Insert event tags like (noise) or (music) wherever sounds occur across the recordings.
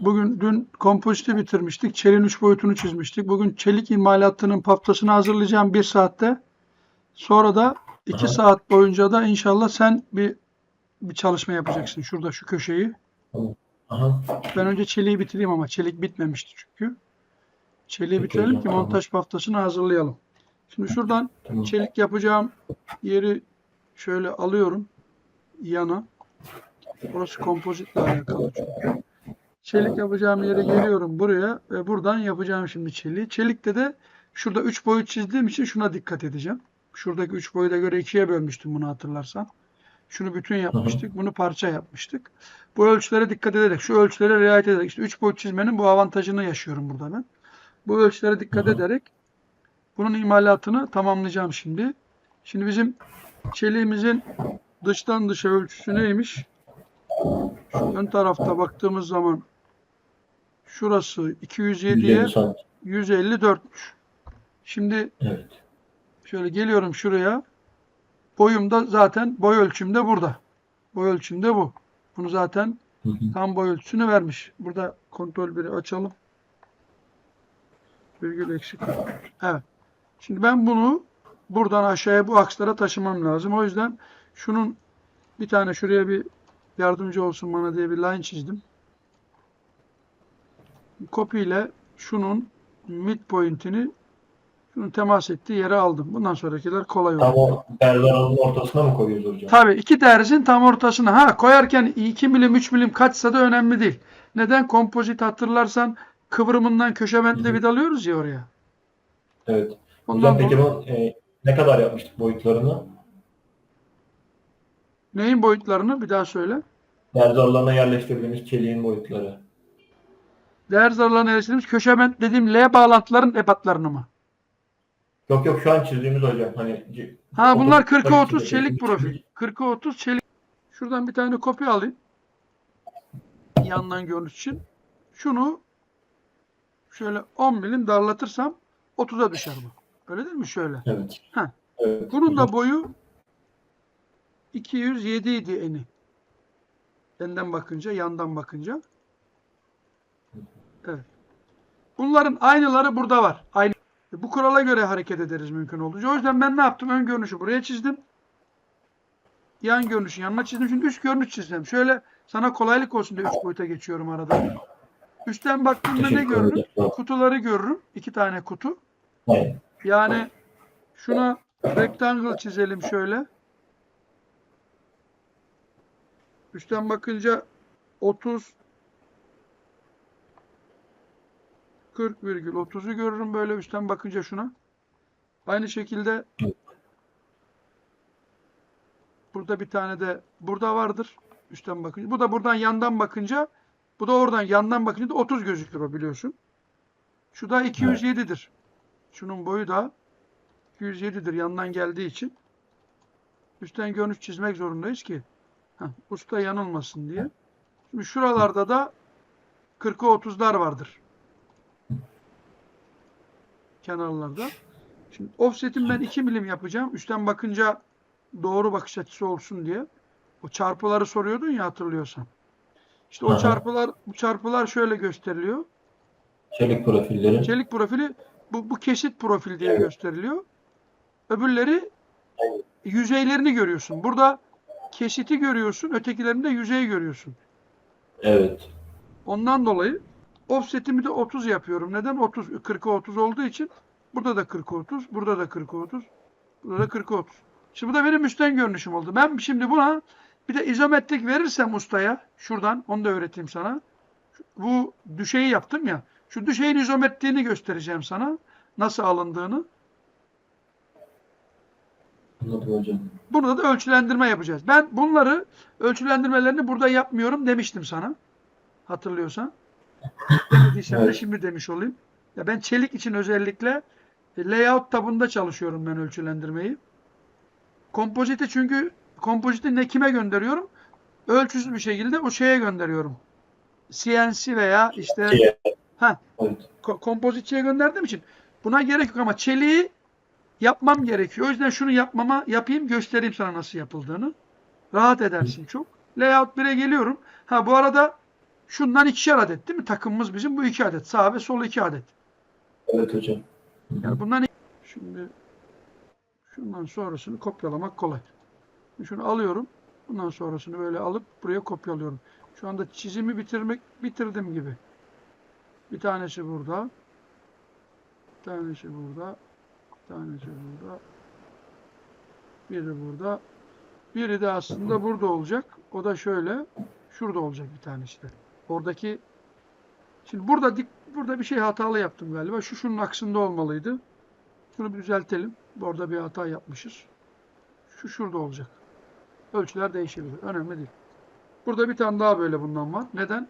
bugün dün kompoziti bitirmiştik. Çeliğin üç boyutunu çizmiştik. Bugün çelik imalatının paftasını hazırlayacağım bir saatte. Sonra da iki Aha. saat boyunca da inşallah sen bir bir çalışma yapacaksın. Şurada şu köşeyi. Aha. Ben önce çeliği bitireyim ama çelik bitmemişti çünkü. Çeliği Peki bitirelim hocam, ki tamam. montaj paftasını hazırlayalım. Şimdi şuradan Tamam. çelik yapacağım yeri şöyle alıyorum yana. Burası kompozitle alakalı çünkü. Çelik yapacağım yere geliyorum buraya ve buradan yapacağım şimdi çeliği. Çelikte de şurada 3 boyut çizdiğim için şuna dikkat edeceğim. Şuradaki 3 boyuta göre ikiye bölmüştüm bunu hatırlarsan. Şunu bütün yapmıştık. Bunu parça yapmıştık. Bu ölçülere dikkat ederek, şu ölçülere riayet ederek, işte 3 boyut çizmenin bu avantajını yaşıyorum burada ben. Bu ölçülere dikkat Hı hı. ederek bunun imalatını tamamlayacağım şimdi. Şimdi bizim çeliğimizin dıştan dışa ölçüsü neymiş? Şu ön tarafta baktığımız zaman şurası 207'ye 150 santim. 154'müş. Şimdi Evet. şöyle geliyorum şuraya. Boyum da zaten boy ölçüm de burada. Boy ölçüm de bu. Bunu zaten Hı hı. tam boy ölçüsünü vermiş. Burada kontrol biri açalım. Virgül eksik. Evet. Şimdi ben bunu buradan aşağıya bu akslara taşımam lazım. O yüzden şunun bir tane şuraya bir yardımcı olsun bana diye bir line çizdim. Copy ile şunun midpoint'ini şunun temas ettiği yere aldım. Bundan sonrakiler kolay olur. Tam o perdenin ortasına mı koyuyoruz hocam? Tabii iki derzin tam ortasına. Ha koyarken 2 milim 3 milim kaçsa da önemli değil. Neden? Kompozit hatırlarsan kıvrımından köşe bentle vidalıyoruz ya oraya. Evet. Ondan Hocam peki bu e, ne kadar yapmıştık boyutlarını? neyin boyutlarını bir daha söyle. Perde aralarına yerleştirdiğimiz çeliğin boyutları. Değer zarlarına eriştiğimiz köşe bent dediğim L bağlantıların ebatlarını mı? Yok yok şu an çizdiğimiz hocam. Hani Ha bunlar otuz- 40'a 30 tabii çelik profil. 40'a 30 çelik. Şuradan bir tane kopya alayım. Yandan görünüş için. Şunu şöyle 10 milim darlatırsam 30'a düşer bu. Öyle değil mi? Şöyle. Evet. Ha. Evet. Bunun da boyu 207 idi eni. Benden bakınca, yandan bakınca. Evet. Bunların aynıları burada var. Aynı. Bu kurala göre hareket ederiz mümkün olduğunca. O yüzden ben ne yaptım? Ön görünüşü buraya çizdim. Yan görünüşü yanına çizdim. Şimdi üst görünüş çizdim. Şöyle sana kolaylık olsun diye üç boyuta geçiyorum arada. Üstten baktığımda ne görürüm? Kutuları görürüm. İki tane kutu. Yani şuna rectangle çizelim şöyle. Üstten bakınca 30 40 virgül 30'u görürüm böyle üstten bakınca şuna. Aynı şekilde burada bir tane de burada vardır. Üstten bakınca. Bu da buradan yandan bakınca bu da oradan yandan bakınca da 30 gözükür o biliyorsun. Şu da 207'dir. Şunun boyu da 207'dir yandan geldiği için. Üstten görünüş çizmek zorundayız ki heh, usta yanılmasın diye. Şimdi şuralarda da 40'a 30'lar vardır. Kenarlarda. Şimdi offset'im ben 2 milim yapacağım. Üstten bakınca doğru bakış açısı olsun diye. O çarpıları soruyordun ya hatırlıyorsan. İşte o Aha. çarpılar bu çarpılar şöyle gösteriliyor. Çelik profilleri. Çelik profili bu, bu kesit profil diye Evet. gösteriliyor. Öbürleri Evet. yüzeylerini görüyorsun. Burada kesiti görüyorsun, ötekilerinde yüzeyi görüyorsun. Evet. Ondan dolayı offset'imi de 30 yapıyorum. Neden? 30 40'a 30 olduğu için burada da 40'a 30, burada da 40'a 30, burada da 40'a 30. Şimdi bu da benim üstten görünüşüm oldu. Ben şimdi buna bir de izometrik verirsem ustaya şuradan onu da öğreteyim sana. Bu düşeyi yaptım ya. Şu düşeyin izometriğini göstereceğim sana. Nasıl alındığını. Burada da ölçülendirme yapacağız. Ben bunları ölçülendirmelerini burada yapmıyorum demiştim sana. Hatırlıyorsan. Demediysem de Evet. şimdi demiş olayım. Ya ben çelik için özellikle e, layout tabında çalışıyorum ben ölçülendirmeyi. Kompozite çünkü kompoziti ne kime gönderiyorum? Ölçüsüz bir şekilde o şeye gönderiyorum. CNC veya işte ha Evet. ko- kompozitçiye gönderdiğim için buna gerek yok ama çeliği yapmam gerekiyor. O yüzden şunu yapmama yapayım göstereyim sana nasıl yapıldığını. Rahat edersin çok. Layout 1'e geliyorum. Ha bu arada Şundan ikişer adet değil mi? Takımımız bizim bu iki adet. Sağ ve sol iki adet. Evet hocam. Yani bundan şimdi şundan sonrasını kopyalamak kolay. Şunu alıyorum. Bundan sonrasını böyle alıp buraya kopyalıyorum. Şu anda çizimi bitirmek bitirdim gibi. Bir tanesi burada. Bir tanesi burada. Bir tanesi burada. Biri burada. Biri de aslında burada olacak. O da şöyle. Şurada olacak bir tanesi de. Oradaki Şimdi burada dik, burada bir şey hatalı yaptım galiba. Şu şunun aksında olmalıydı. Şunu bir düzeltelim. Orada bir hata yapmışız. Şu şurada olacak. Ölçüler değişebilir. Önemli değil. Burada bir tane daha böyle bundan var. Neden?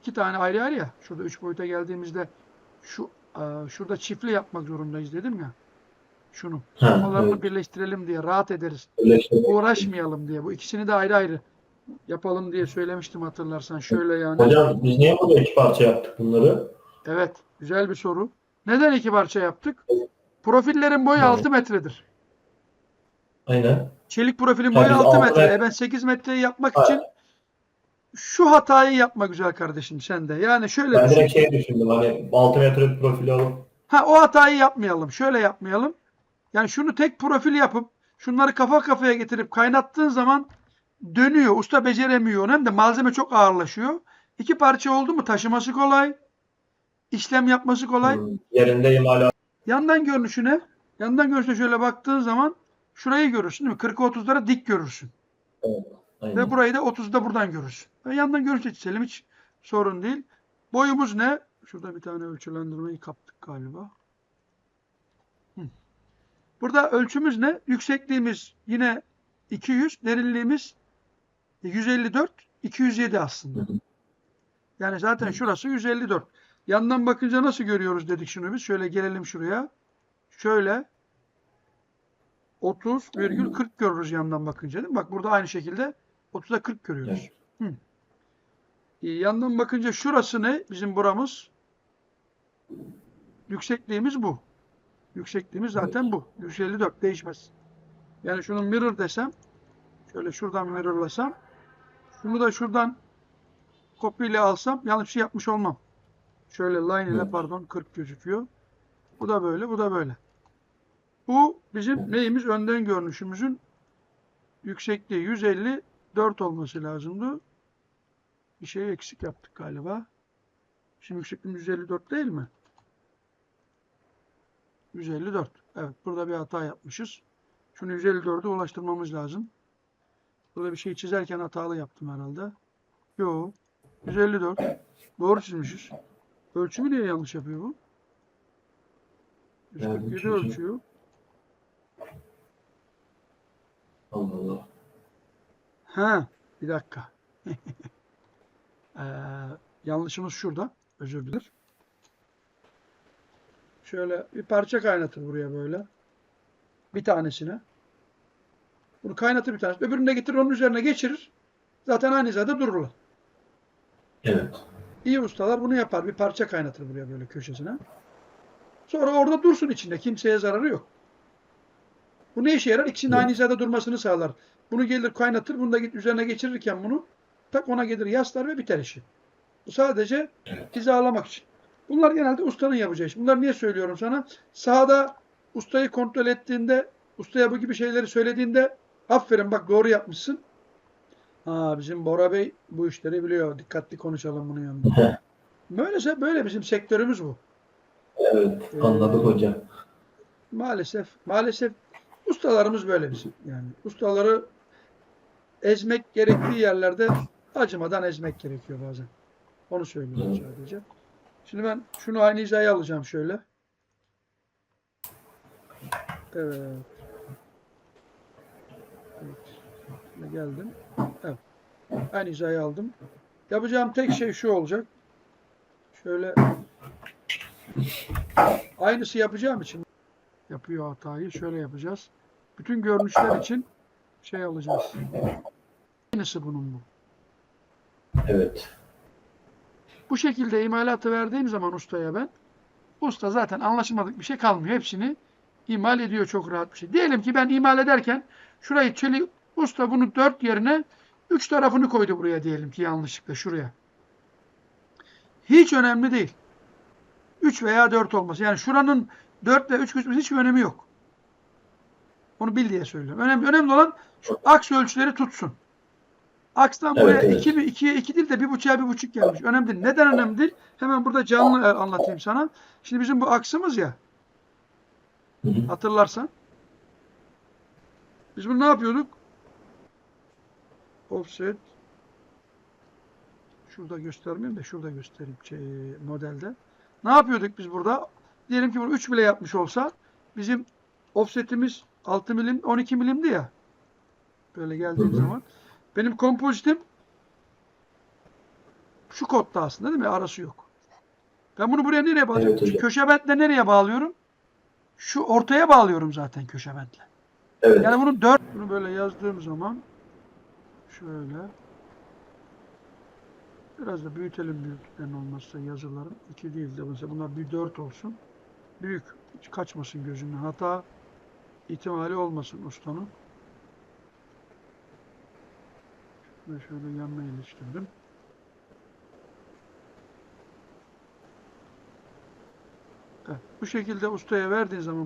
İki tane ayrı ayrı ya. Şurada üç boyuta geldiğimizde şu e, şurada çiftli yapmak zorundayız dedim ya. Şunu. Ha, Olmalarını evet. birleştirelim diye rahat ederiz. Uğraşmayalım diye. Bu ikisini de ayrı ayrı yapalım diye söylemiştim hatırlarsan. Şöyle yani. Hocam biz niye burada iki parça yaptık bunları? Evet, güzel bir soru. Neden iki parça yaptık? Profillerin boyu Evet. 6 metredir. Aynen. Çelik profilin boyu biz 6 altı metre. metre- E ben 8 metreyi yapmak Ha. için şu hatayı yapma güzel kardeşim sen de. Yani şöyle Ben düşün. direkt şey düşündüm hani 6 metre profili alıp Ha o hatayı yapmayalım. Şöyle yapmayalım. Yani şunu tek profil yapıp şunları kafa kafaya getirip kaynattığın zaman dönüyor. Usta beceremiyor. Hem de malzeme çok ağırlaşıyor. İki parça oldu mu taşıması kolay. işlem yapması kolay. hmm, yerinde imalat Yandan görünüşüne, yandan görünüşüne şöyle baktığın zaman şurayı görürsün değil mi? 40'a 30'lara dik görürsün. aynen. Ve burayı da 30'da buradan görürsün. Ve yandan görünüşe çizelim hiç sorun değil. Boyumuz ne? Şurada bir tane ölçülendirmeyi kaptık galiba. Hı. Burada ölçümüz ne? Yüksekliğimiz yine 200, derinliğimiz 154, 207 aslında. Yani zaten şurası 154. Yandan bakınca nasıl görüyoruz dedik şunu biz. Şöyle gelelim şuraya. Şöyle 30,40 görürüz yandan bakınca değil mi? Bak burada aynı şekilde 30'a 40 görüyoruz. Evet. Hı. Ee, Yandan bakınca şurası ne? Bizim buramız. Yüksekliğimiz bu. Yüksekliğimiz zaten bu. 154 değişmez. Yani şunu mirror desem şöyle şuradan mirrorlasam şunu da şuradan kopyayla alsam yanlış şey yapmış olmam. Şöyle line ile pardon 40 gözüküyor. Bu da böyle, bu da böyle. Bu bizim neyimiz? Önden görünüşümüzün yüksekliği 154 olması lazımdı. Bir şey eksik yaptık galiba. Şimdi yüksekliğimiz 154 değil mi? 154. Evet, burada bir hata yapmışız. Şunu 154'e ulaştırmamız lazım. Burada bir şey çizerken hatalı yaptım herhalde. Yo, 154. Doğru çizmişiz. Ölçümü niye yanlış yapıyor bu? Yani 147 çünkü- ölçüyor. Allah Allah. Ha, bir dakika. (laughs) Ee, yanlışımız şurada. Özür dilerim. Şöyle bir parça kaynatır buraya böyle. Bir tanesine. Bunu kaynatır bir tanesi. Öbürünü de getirir onun üzerine geçirir. Zaten aynı hizada dururlar. Evet. İyi ustalar bunu yapar. Bir parça kaynatır buraya böyle köşesine. Sonra orada dursun içinde. Kimseye zararı yok. Bu ne işe yarar? İkisinin Evet. aynı hizada durmasını sağlar. Bunu gelir kaynatır. Bunu da git üzerine geçirirken bunu tak ona gelir yaslar ve biter işi. Bu sadece hizalamak için. Bunlar genelde ustanın yapacağı iş. Bunları niye söylüyorum sana? Sahada ustayı kontrol ettiğinde, ustaya bu gibi şeyleri söylediğinde aferin bak doğru yapmışsın. Ha bizim Bora Bey bu işleri biliyor. Dikkatli konuşalım bunun yanında. Böylese böyle bizim sektörümüz bu. Evet. Anladık hocam. Maalesef, maalesef ustalarımız böyle bizim. Yani ustaları ezmek gerektiği yerlerde acımadan ezmek gerekiyor bazen. Onu söylüyorum sadece. Şimdi ben şunu aynı hizaya alacağım şöyle. Evet. Evet. Şimdi geldim. Evet. Aynı hizaya aldım. Yapacağım tek şey şu olacak. Şöyle aynısı yapacağım için yapıyor hatayı. Şöyle yapacağız. Bütün görünüşler için şey alacağız. Aynısı bunun bu. Evet. Bu şekilde imalatı verdiğim zaman ustaya ben, usta zaten anlaşılmadık bir şey kalmıyor. Hepsini imal ediyor çok rahat bir şey. Diyelim ki ben imal ederken şurayı çelik usta bunu dört yerine üç tarafını koydu buraya diyelim ki yanlışlıkla şuraya. Hiç önemli değil. 3 veya 4 olması. Yani şuranın 4 ve 3 kısmı hiçbir önemi yok. Onu bil diye söylüyorum. Önemli, önemli olan şu aks ölçüleri tutsun. Akstan Evet, buraya evet. 2 mi 2'ye 2 değil de 1.5'a 1.5 gelmiş. Önemli değil. Neden önemli değil? Hemen burada canlı e, anlatayım sana. Şimdi bizim bu aksımız ya hatırlarsan. Biz bunu ne yapıyorduk? Offset şurada göstermeyeyim de şurada göstereyim şey, modelde. Ne yapıyorduk biz burada? Diyelim ki bunu 3 bile yapmış olsa bizim offsetimiz 6 milim 12 milimdi ya. Böyle geldiğim Hı hı. zaman. Benim kompozitim şu kodda aslında değil mi? Arası yok. Ben bunu buraya nereye bağlayacağım? Evet hocam. Köşe bentle nereye bağlıyorum? Şu ortaya bağlıyorum zaten köşe bentle. Evet. Yani bunu 4 bunu böyle yazdığım zaman şöyle biraz da büyütelim büyüklüklerin olmazsa yazıların. 2 değil de mesela bunlar bir 4 olsun. Büyük. Hiç kaçmasın gözünden. Hata ihtimali olmasın ustanın. Ve şöyle yanına iliştirdim. Evet, bu şekilde ustaya verdiğin zaman